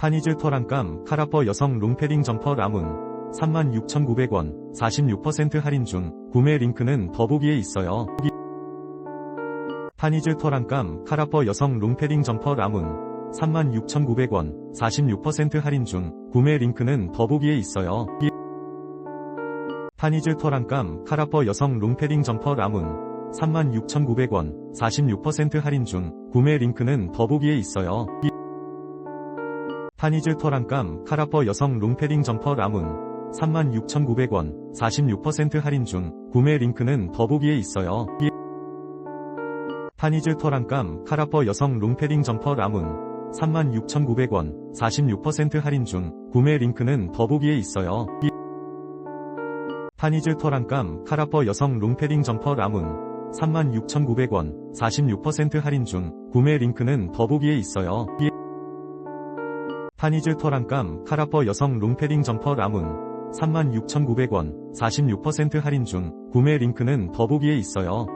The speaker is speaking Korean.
파니즈 토랑감 카라퍼 여성 롱패딩 점퍼 라문 36,900원 46% 할인 중 구매 링크는 더보기에 있어요. 파니즈 토랑감 카라퍼 여성 롱패딩 점퍼 라문 36,900원 46% 할인 중 구매 링크는 더보기에 있어요. 파니즈 토랑감 카라퍼 여성 롱패딩 점퍼 라문 36,900원 46% 할인 중 구매 링크는 더보기에 있어요. 파니즈 토랑감 카라퍼 여성 롱패딩 점퍼 라문 36,900원 46% 할인 중 구매 링크는 더보기에 있어요. 파니즈 토랑감 카라퍼 여성 롱패딩 점퍼 라문 36,900원 46% 할인 중 구매 링크는 더보기에 있어요. 파니즈 토랑감 카라퍼 여성 롱패딩 점퍼 라문 36,900원 46% 할인 중 구매 링크는 더보기에 있어요. 파니즈 토랑감 카라퍼 여성 롱패딩 점퍼 라문 36,900원 46% 할인 중 구매 링크는 더보기에 있어요.